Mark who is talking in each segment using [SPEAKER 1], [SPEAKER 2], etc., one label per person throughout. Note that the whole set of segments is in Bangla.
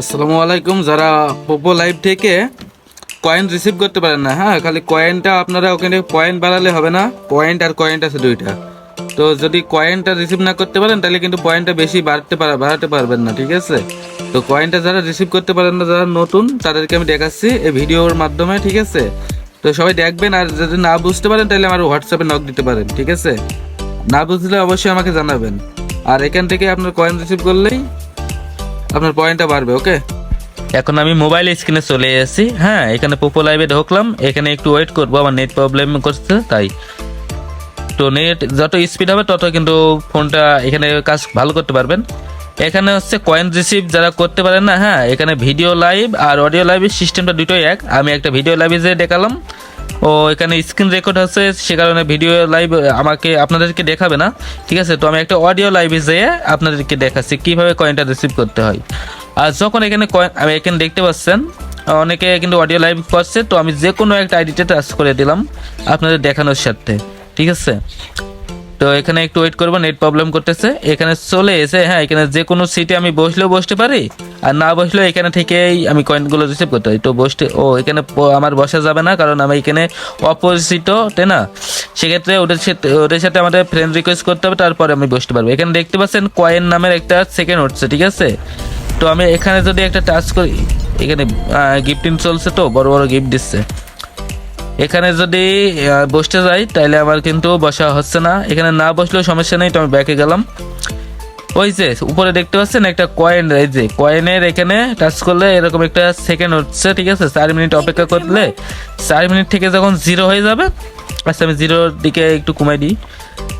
[SPEAKER 1] আসসালামু আলাইকুম। যারা পোপো লাইভ থেকে কয়েন রিসিভ করতে পারেন না হ্যাঁ? খালি কয়েনটা আপনারা ওখানে পয়েন্ট বাড়ালে হবে না। পয়েন্ট আর কয়েন্ট আছে দুইটা তো যদি কয়েনটা রিসিভ না করতে পারেন, তাহলে কিন্তু পয়েন্টটা বেশি বাড়তে পারা বাড়াতে পারবেন না, ঠিক আছে? তো কয়েনটা যারা রিসিভ করতে পারেন না, যারা নতুন, তাদেরকে আমি দেখাচ্ছি এই ভিডিওর মাধ্যমে, ঠিক আছে? তো সবাই দেখবেন, আর যদি না বুঝতে পারেন, তাহলে আমার হোয়াটসঅ্যাপে নক দিতে পারেন, ঠিক আছে? না বুঝলে অবশ্যই আমাকে জানাবেন। আর এখান থেকে আপনার কয়েন রিসিভ করলেই আপনার পয়েন্টটা বাড়বে, ওকে?
[SPEAKER 2] এখন আমি মোবাইল স্ক্রিনে চলে এসেছি হ্যাঁ এখানে পোপো লাইভে ঢুকলাম। এখানে একটু ওয়েট করব, আমার নেট প্রবলেম করছে, তাই। তো নেট যত স্পিড হবে, তত কিন্তু ফোনটা এখানে কাজ ভালো করতে পারবেন। এখানে হচ্ছে কয়েন রিসিভ যারা করতে পারেন না হ্যাঁ এখানে ভিডিও লাইভ আর অডিও লাইভের সিস্টেমটা দুটোই এক। আমি একটা ভিডিও লাইভে যে দেখালাম ও, এখানে স্ক্রিন রেকর্ড আছে, সে কারণে ভিডিও লাইভ আমাকে, আপনাদেরকে দেখাবে না, ঠিক আছে? তো আমি একটা অডিও লাইভে যেয়ে আপনাদেরকে দেখাচ্ছি, কীভাবে কয়েনটা রিসিভ করতে হয়। আর যখন এখানে কয়েন আমি এখানে দেখতে পাচ্ছেন, অনেকে কিন্তু অডিও লাইভ করছে, তো আমি যে কোনো একটা আইডিতে টাচ করে দিলাম, আপনাদের দেখানোর সাথে, ঠিক আছে? তো এখানে একটু ওয়েট করব নেট প্রবলেম করতেছে। এখানে চলে এসে হ্যাঁ এখানে যে কোনো সিটে আমি বসলেও বসতে পারি আর না বসলেও এখানে থেকেই আমি কয়েনগুলো রিসিভ করতে পারি। তো বসতে ও, এখানে আমার বসা যাবে না, কারণ আমি এখানে অপোজিটও তাই না? সেক্ষেত্রে ওদের সাথে ওদের সাথে আমাদের ফ্রেন্ড রিকোয়েস্ট করতে হবে, তারপরে আমি বসতে পারব। এখানে দেখতে পাচ্ছেন কয়েন নামের একটা সেকেন্ড উঠছে, ঠিক আছে? তো আমি এখানে যদি একটা টাচ করি, এখানে গিফটিং চলছে তো, বড় বড় গিফট দিচ্ছে। এখানে যদি বসতে যাই তাহলে আমার কিন্তু বসা হচ্ছে না। এখানে না বসলেও সমস্যা নেই, তো আমি ব্যাকে গেলাম। ওই যে উপরে দেখতে পাচ্ছেন একটা কয়েন এই যে কয়েনের এখানে টাচ করলে এরকম একটা সেকেন্ড হচ্ছে, ঠিক আছে? চার মিনিট অপেক্ষা করলে চার মিনিট থেকে যখন জিরো হয়ে যাবে আচ্ছা আমি জিরোর দিকে একটু কমাই দিই।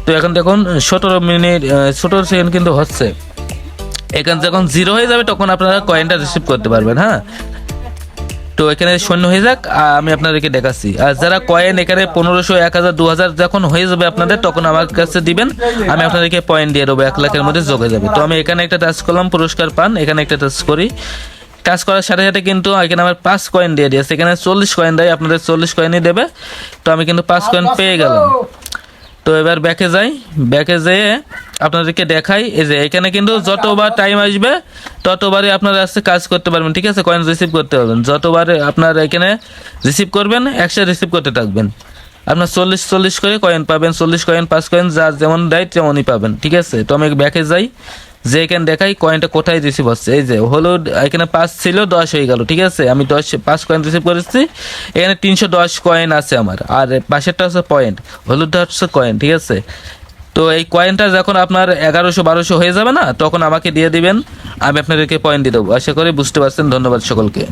[SPEAKER 2] তো এখন দেখুন, সতেরো মিনিট সতেরো সেকেন্ড কিন্তু হচ্ছে। এখানে যখন জিরো হয়ে যাবে, তখন আপনারা কয়েনটা রিসিভ করতে পারবেন হ্যাঁ? তো এখানে শূন্য হয়ে যাক, আমি আপনাদেরকে দেখাচ্ছি। আর যারা কয়েন এখানে পনেরোশো, এক হাজার দু হাজার যখন হয়ে যাবে আপনাদের, তখন আমার কাছে দিবেন, আমি আপনাদেরকে পয়েন্ট দিয়ে দেবো, এক লাখের মধ্যে যোগে যাবে। তো আমি এখানে একটা টাচ করলাম, পুরস্কার পান, এখানে একটা টাচ করি। কাজ করার সাথে সাথে কিন্তু এখানে আমার পাঁচ কয়েন দিয়ে দিয়েছে, এখানে চল্লিশ কয়েন দেয়, আপনাদের চল্লিশ কয়েনই দেবে। তো আমি কিন্তু পাঁচ কয়েন পেয়ে গেলাম। তো এবার ব্যাকে যাই ব্যাকে যেয়ে আপনাদেরকে দেখাই এই যে এখানে কিন্তু যতবার টাইম আসবে ততবারই আপনারা আসতে কাজ করতে পারবেন ঠিক আছে? কয়েন রিসিভ করতে পারবেন। যতবার আপনার এখানে রিসিভ করবেন একসাথে রিসিভ করতে থাকবেন। আপনার চল্লিশ চল্লিশ করে কয়েন পাবেন চল্লিশ কয়েন পাঁচ কয়েন যা যেমন দেয় তেমনই পাবেন ঠিক আছে? তো আমি ব্যাকে যাই যে এখানে দেখাই কয়েনটা কোথায় রিসিভ হচ্ছে। এই যে হলুদ এখানে পাঁচ ছিল দশ হয়ে গেল ঠিক আছে? আমি দশ পাঁচ কয়েন রিসিভ করেছি এখানে তিনশো দশ কয়েন আছে আমার আর পাশেরটা হচ্ছে পয়েন্ট হলুদটা হচ্ছে কয়েন ঠিক আছে? তো এই কয়েনটা যখন আপনার এগারোশো বারোশো হয়ে যাবে না, তখন আমাকে দিয়ে দিবেন, আমি আপনাদেরকে পয়েন্ট দিয়ে দেবো। আশা করি বুঝতে পারছেন, ধন্যবাদ সকলকে।